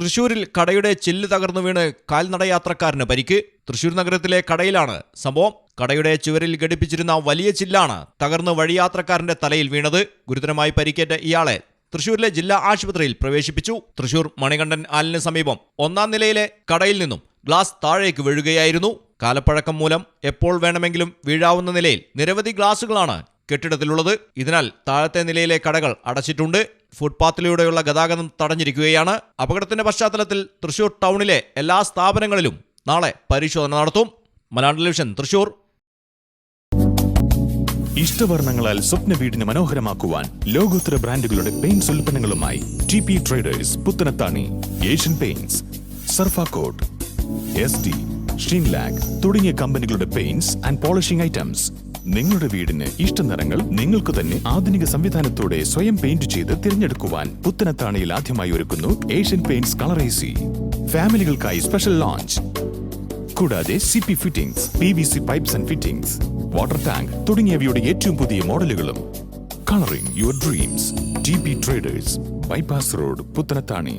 തൃശൂരിൽ കടയുടെ ചില്ല് തകർന്നു വീണ് കാൽനടയാത്രക്കാരന് പരിക്ക്. തൃശൂർ നഗരത്തിലെ കടയിലാണ് സംഭവം. കടയുടെ ചുവരിൽ ഘടിപ്പിച്ചിരുന്ന വലിയ ചില്ലാണ് തകർന്ന് വഴിയാത്രക്കാരന്റെ തലയിൽ വീണത്. ഗുരുതരമായി പരിക്കേറ്റ ഇയാളെ തൃശൂരിലെ ജില്ലാ ആശുപത്രിയിൽ പ്രവേശിപ്പിച്ചു. തൃശൂർ മണികണ്ഠൻ ആലിന് സമീപം ഒന്നാം നിലയിലെ കടയിൽ നിന്നും ഗ്ലാസ് താഴേക്ക് വീഴുകയായിരുന്നു. കാലപ്പഴക്കം മൂലം എപ്പോൾ വേണമെങ്കിലും വീഴാവുന്ന നിലയിൽ നിരവധി ഗ്ലാസുകളാണ് കെട്ടിടത്തിലുള്ളത്. ഇതിനാൽ താഴത്തെ നിലയിലെ കടകൾ അടച്ചിട്ടുണ്ട്. ഫുട്പാത്തിലൂടെയുള്ള ഗതാഗതം തടഞ്ഞിരിക്കുകയാണ്. അപകടത്തിന്റെ പശ്ചാത്തലത്തിൽ തൃശൂർ ടൗണിലെ എല്ലാ സ്ഥാപനങ്ങളിലും നാളെ പരിശോധന നടത്തും. മലയാളം ടെലിവിഷൻ തൃശൂർ. ഇഷ്ടവർണങ്ങളാൽ സ്വപ്ന വീടിന് മനോഹരമാക്കുവാൻ ലോകോത്തര ബ്രാൻഡുകളുടെ paints ഉൽപ്പന്നങ്ങളുമായി T P traders Puthanathani Asian Paints Surfacoat S D Sheenlac തുടങ്ങിയ കമ്പനികളുടെ പെയിന്റ്സ് ആൻഡ് പോളിഷിംഗ് ഐറ്റംസ് നിങ്ങളുടെ വീടിന് ഇഷ്ട നിറങ്ങൾ നിങ്ങൾക്ക് തന്നെ ആധുനിക സംവിധാനത്തോടെ സ്വയം പെയിന്റ് ചെയ്ത് തിരഞ്ഞെടുക്കുവാൻ പുത്തനത്താണിയിൽ ആദ്യമായി ഒരുക്കുന്നു ഏഷ്യൻ പെയിന്റ്സ് കളറേസി ഫാമിലികൾക്കായി സ്പെഷ്യൽ ലോഞ്ച് കൂടാതെ C P fittings P V C pipes and fittings water tank തുടങ്ങിയവയുടെ ഏറ്റവും പുതിയ മോഡലുകളും. Colouring your dreams T P traders bypass road Puthanathani.